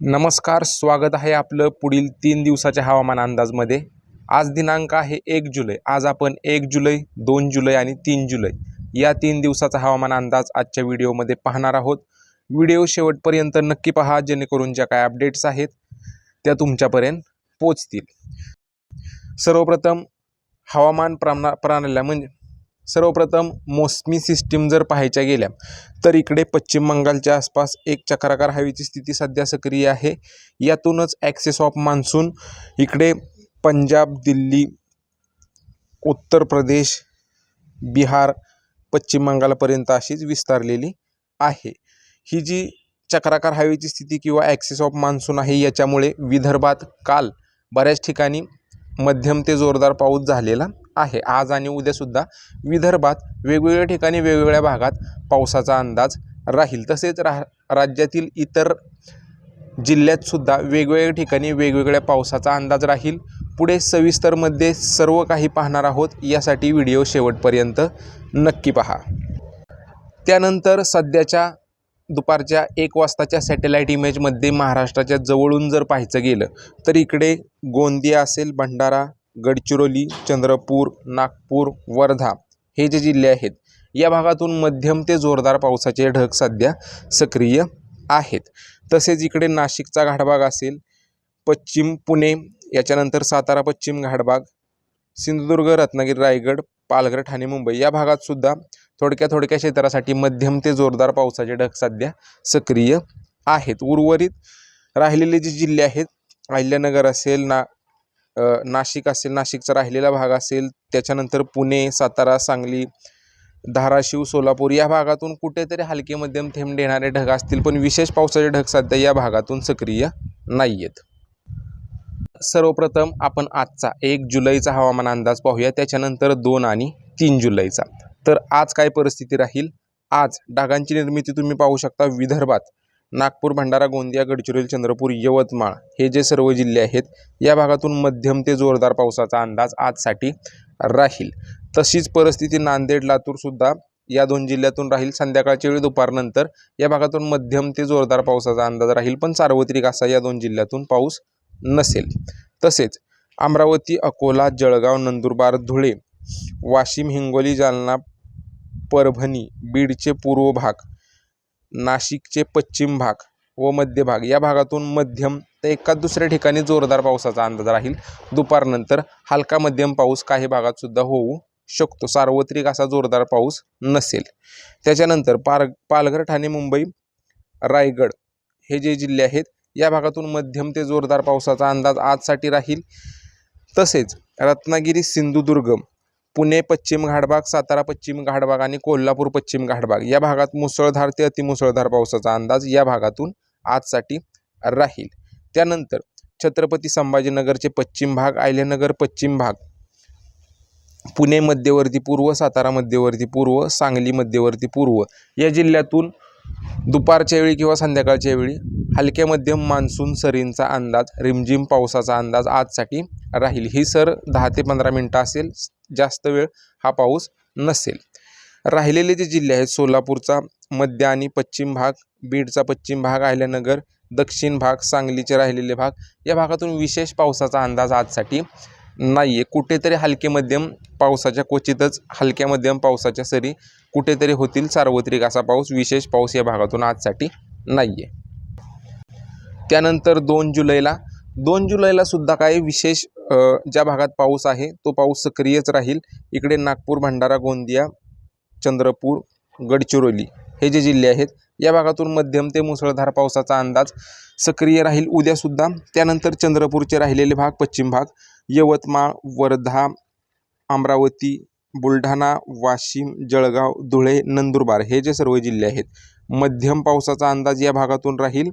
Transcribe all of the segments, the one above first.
नमस्कार स्वागत आहे आपलं पुढील तीन दिवसाच्या हवामान अंदाजमध्ये. आज दिनांक आहे एक जुलै. आज आपण एक जुलै दोन जुलै आणि तीन जुलै या तीन दिवसाचा हवामान अंदाज आजच्या व्हिडिओमध्ये पाहणार आहोत. व्हिडिओ शेवटपर्यंत नक्की पहा जेणेकरून ज्या काय अपडेट्स आहेत त्या तुमच्यापर्यंत पोचतील. सर्वप्रथम हवामान प्रणा प्रणाल्या म्हणजे सर्वप्रथम मोसमी सिस्टीम जर पाहायच्या गेल्या तर इकडे पश्चिम बंगालच्या आसपास एक चक्राकार हवेची स्थिती सध्या सक्रिय आहे. यातूनच ॲक्सेस ऑफ मान्सून इकडे पंजाब दिल्ली उत्तर प्रदेश बिहार पश्चिम बंगालपर्यंत अशीच विस्तारलेली आहे. ही जी चक्राकार हवेची स्थिती किंवा ॲक्सेस ऑफ मान्सून आहे याच्यामुळे विदर्भात काल बऱ्याच ठिकाणी मध्यम ते जोरदार पाऊस झालेला आहे. आज आणि उद्यासुद्धा विदर्भात वेगवेगळ्या ठिकाणी वेगवेगळ्या भागात पावसाचा अंदाज राहील. तसेच रा राज्यातील इतर जिल्ह्यातसुद्धा वेगवेगळ्या ठिकाणी वेगवेगळ्या पावसाचा अंदाज राहील. पुढे सविस्तरमध्ये सर्व काही पाहणार आहोत. यासाठी व्हिडिओ शेवटपर्यंत नक्की पहा. त्यानंतर सध्याच्या दुपारच्या एक वाजताच्या सॅटेलाईट इमेजमध्ये महाराष्ट्राच्या जवळून जर पाहायचं गेलं तर इकडे गोंदिया असेल भंडारा गडचिरोली चंद्रपूर नागपूर वर्धा हे जे जिल्हे आहेत या भागातून मध्यम ते जोरदार पावसाचे ढग सध्या सक्रिय आहेत. तसेच इकडे नाशिकचा घाटभाग असेल पश्चिम पुणे याच्यानंतर सातारा पश्चिम घाटभाग सिंधुदुर्ग रत्नागिरी रायगड पालघर ठाणे मुंबई या भागात सुद्धा थोडक्या थोडक्या क्षेत्रासाठी मध्यम ते जोरदार पावसाचे ढग सध्या सक्रिय आहेत. उर्वरित राहिलेले जे जिल्हे आहेत अहिल्यानगर असेल ना नाशिक असेल नाशिकचा राहिलेला भाग असेल त्याच्यानंतर पुणे सातारा सांगली धाराशिव सोलापूर या भागातून कुठेतरी हलके मध्यम थेंब देणारे ढग असतील पण विशेष पावसाचे ढग सध्या या भागातून सक्रिय नाही आहेत सर्वप्रथम आपण आजचा एक जुलैचा हवामान अंदाज पाहूया त्याच्यानंतर दोन आणि तीन जुलैचा. तर आज काय परिस्थिती राहील? आज ढगांची निर्मिती तुम्ही पाहू शकता विदर्भात नागपूर भंडारा गोंदिया गडचिरोली चंद्रपूर यवतमाळ हे जे सर्व जिल्हे आहेत या भागातून मध्यम ते जोरदार पावसाचा अंदाज आजसाठी राहील. तशीच परिस्थिती नांदेड लातूरसुद्धा या दोन जिल्ह्यातून राहील. संध्याकाळच्या वेळी दुपारनंतर या भागातून मध्यम ते जोरदार पावसाचा अंदाज राहील पण सार्वत्रिक असा या दोन जिल्ह्यातून पाऊस नसेल. तसेच अमरावती अकोला जळगाव नंदुरबार धुळे वाशिम हिंगोली जालना परभणी बीडचे पूर्व भाग नाशिकचे पश्चिम भाग व मध्य भाग. या भागातून मध्यम तर एका दुसऱ्या ठिकाणी जोरदार पावसाचा अंदाज राहील. दुपारनंतर हलका मध्यम पाऊस काही भागात सुद्धा होऊ शकतो. सार्वत्रिक असा जोरदार पाऊस नसेल. त्याच्यानंतर पार पालघर ठाणे मुंबई रायगड हे जे जिल्हे आहेत या भागातून मध्यम ते जोरदार पावसाचा अंदाज आजसाठी राहील. तसेच रत्नागिरी सिंधुदुर्ग पुणे पश्चिम घाटभाग सातारा पश्चिम घाटभाग आणि कोल्हापूर पश्चिम घाटभाग या भागात मुसळधार ते अतिमुसळधार पावसाचा अंदाज या भागातून आजसाठी राहील. त्यानंतर छत्रपती संभाजीनगरचे पश्चिम भाग आयल्यानगर पश्चिम भाग पुणे मध्यवर्ती पूर्व सातारा मध्यवर्ती पूर्व सांगली मध्यवर्ती पूर्व या जिल्ह्यातून दुपारच्या वेळी किंवा संध्याकाळच्या वेळी हलक्या मध्यम मान्सून सरींचा अंदाज रिमझिम पावसाचा अंदाज आजसाठी राहील. ही सर दहा ते पंधरा मिनटं असेल. जास्त वेळ हा पाऊस नसेल. राहिलेले जे जिल्हे आहेत सोलापूरचा मध्य आणि पश्चिम भाग बीडचा पश्चिम भाग अहिल्यानगर दक्षिण भाग सांगलीचे राहिलेले भाग या भागातून विशेष पावसाचा अंदाज आजसाठी नाही आहे कुठेतरी हलके मध्यम पावसाच्या क्वचितच हलक्या मध्यम पावसाच्या सरी कुठेतरी होतील सार्वत्रिक असा पाऊस विशेष पाऊस या भागातून आजसाठी नाही आहे त्यानंतर दोन जुलैला दोन जुलैला सुद्धा काही विशेष ज्या भागात पाऊस आहे तो पाऊस सक्रियच राहील. इकडे नागपूर भंडारा गोंदिया चंद्रपूर गडचिरोली हे जे जिल्हे आहेत या भागातून मध्यम ते मुसळधार पावसाचा अंदाज सक्रिय राहील उद्यासुद्धा. त्यानंतर चंद्रपूरचे राहिलेले भाग पश्चिम भाग यवतमाळ वर्धा अमरावती बुलढाणा वाशिम जळगाव धुळे नंदुरबार हे जे सर्व जिल्हे आहेत मध्यम पावसाचा अंदाज या भागातून राहील.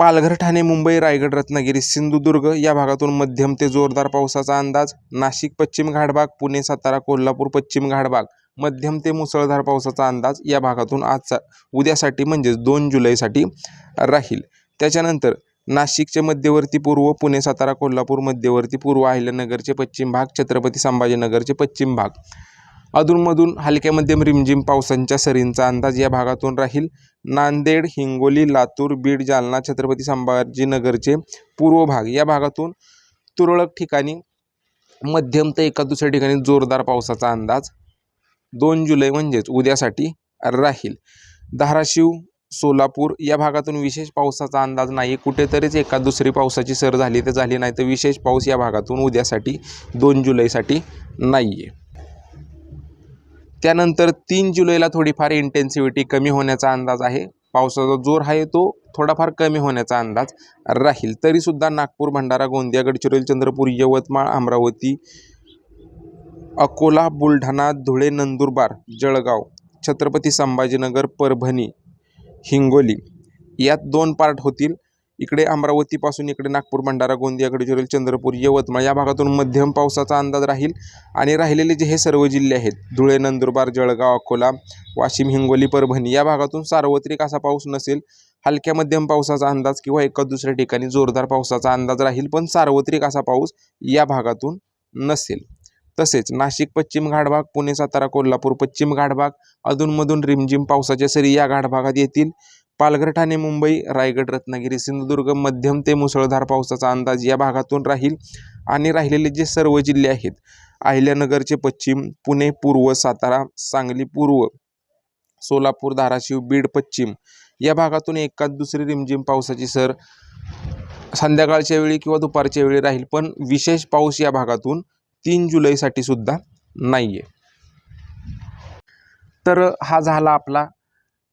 पालघर ठाणे मुंबई रायगड रत्नागिरी सिंधुदुर्ग या भागातून मध्यम ते जोरदार पावसाचा अंदाज. नाशिक पश्चिम घाटभाग पुणे सातारा कोल्हापूर पश्चिम घाटभाग मध्यम ते मुसळधार पावसाचा अंदाज या भागातून आजचा. उद्यासाठी म्हणजेच दोन जुलैसाठी राहील. त्याच्यानंतर नाशिकचे मध्यवर्ती पूर्व पुणे सातारा कोल्हापूर मध्यवर्ती पूर्व अहिल्यानगरचे पश्चिम भाग छत्रपती संभाजीनगरचे पश्चिम भाग. अधूनमधून हलक्या मध्यम रिमझिम पावसांच्या सरींचा अंदाज या भागातून राहील. नांदेड हिंगोली लातूर बीड जालना छत्रपती संभाजीनगरचे पूर्व भाग. या भागातून तुरळक ठिकाणी मध्यम ते एका दुसऱ्या ठिकाणी जोरदार पावसाचा अंदाज दोन जुलै म्हणजेच उद्यासाठी राहील. धाराशिव सोलापूर या भागातून विशेष पावसाचा अंदाज नाही कुठेतरीच एका दुसरी पावसाची सर झाली तर झाली नाही तर विशेष पाऊस या भागातून उद्यासाठी दोन जुलैसाठी नाही आहे त्यानंतर तीन जुलैला थोडीफार इंटेन्सिव्हिटी कमी होण्याचा अंदाज आहे. पावसाचा जोर आहे तो थोडाफार कमी होण्याचा अंदाज राहील. तरीसुद्धा नागपूर भंडारा गोंदिया गडचिरोली चंद्रपूर यवतमाळ अमरावती अकोला बुलढाणा धुळे नंदुरबार जळगाव छत्रपती संभाजीनगर परभणी हिंगोली यात दोन पार्ट होतील. इकडे अमरावतीपासून इकडे नागपूर भंडारा गोंदिया गडचिरोली चंद्रपूर यवतमाळ या भागातून मध्यम पावसाचा अंदाज राहील आणि राहिलेले जे हे सर्व जिल्हे आहेत धुळे नंदुरबार जळगाव अकोला वाशिम हिंगोली परभणी या भागातून सार्वत्रिक असा पाऊस नसेल हलक्या मध्यम पावसाचा अंदाज किंवा एका दुसऱ्या ठिकाणी जोरदार पावसाचा अंदाज राहील पण सार्वत्रिक असा पाऊस या भागातून नसेल. तसेच नाशिक पश्चिम घाटभाग पुणे सातारा कोल्हापूर पश्चिम घाटभाग अधूनमधून रिमझिम पावसाच्या सरी या घाटभागात येतील. पालघर ठाणे मुंबई रायगड रत्नागिरी सिंधुदुर्ग मध्यम ते मुसळधार पावसाचा अंदाज या भागातून राहील आणि राहिलेले जे सर्व जिल्हे आहेत अहिल्यानगरचे पश्चिम पुणे पूर्व सातारा सांगली पूर्व सोलापूर धाराशिव बीड पश्चिम या भागातून एकाच दुसरी रिमझिम पावसाची सर संध्याकाळच्या वेळी किंवा दुपारच्या वेळी राहील पण विशेष पाऊस या भागातून तीन जुलैसाठी सुद्धा नाही आहे तर हा झाला आपला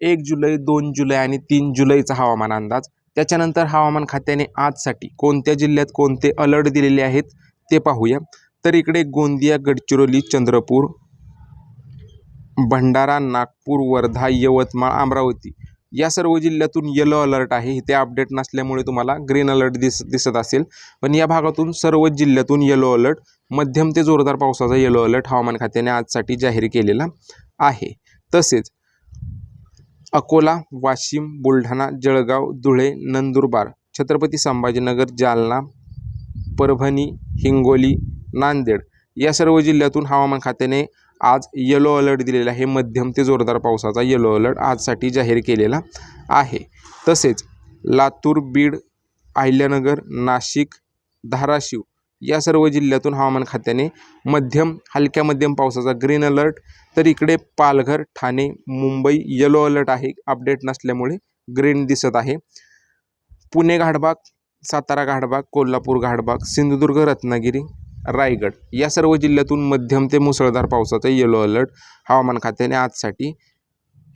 एक जुलै दोन जुलै आणि तीन जुलैचा हवामान अंदाज. त्याच्यानंतर हवामान खात्याने आजसाठी कोणत्या जिल्ह्यात कोणते अलर्ट दिलेले आहेत ते पाहूया. तर इकडे गोंदिया गडचिरोली चंद्रपूर भंडारा नागपूर वर्धा यवतमाळ अमरावती या सर्व जिल्ह्यातून येलो अलर्ट आहे. इथे अपडेट नसल्यामुळे तुम्हाला ग्रीन अलर्ट दिस दिसत असेल. पण या भागातून सर्व जिल्ह्यातून येलो अलर्ट मध्यम ते जोरदार पावसाचा येलो अलर्ट हवामान खात्याने आजसाठी जाहीर केलेला आहे. तसेच अकोला वाशिम बुलढाणा जळगाव धुळे नंदुरबार छत्रपती संभाजीनगर जालना परभणी हिंगोली नांदेड या सर्व जिल्ह्यातून हवामान खात्याने आज येलो अलर्ट दिलेला आहे. मध्यम ते जोरदार पावसाचा येलो अलर्ट आजसाठी जाहीर केलेला आहे. तसेच लातूर बीड अहिल्यानगर नाशिक धाराशिव या सर्व जिल्ह्यातून हवामान खात्याने मध्यम हलक्या मध्यम पावसाचा ग्रीन अलर्ट तर इकडे पालघर ठाणे मुंबई येलो अलर्ट आहे. अपडेट नसल्यामुळे ग्रीन दिसत आहे. पुणे घाटबाग सातारा घाटबाग कोल्हापूर घाटबाग सिंधुदुर्ग रत्नागिरी रायगड या सर्व जिल्ह्यातून मध्यम ते मुसळधार पावसाचा येलो अलर्ट हवामान खात्याने आजसाठी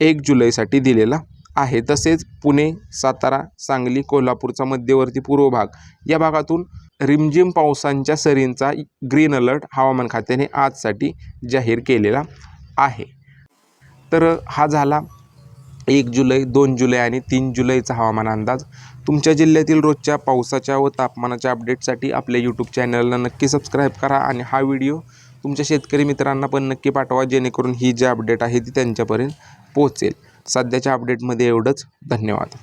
एक जुलैसाठी दिलेला आहे. तसेच पुणे सातारा सांगली कोल्हापूरचा मध्यवर्ती पूर्व भाग या भागातून रिमझिम पावसांच्या सरींचा ग्रीन अलर्ट हवामान खात्याने आजसाठी जाहीर केलेला आहे. तर हा झाला एक जुलै दोन जुलै आणि तीन जुलैचा हवामान अंदाज. तुमच्या जिल्ह्यातील रोजच्या पावसाच्या व तापमानाच्या अपडेटसाठी आपल्या यूट्यूब चॅनलला नक्की सबस्क्राईब करा आणि हा व्हिडिओ तुमच्या शेतकरी मित्रांना पण नक्की पाठवा जेणेकरून ही जी अपडेट आहे ती त्यांच्यापर्यंत पोहोचेल. सध्याच्या अपडेटमध्ये एवढंच. धन्यवाद.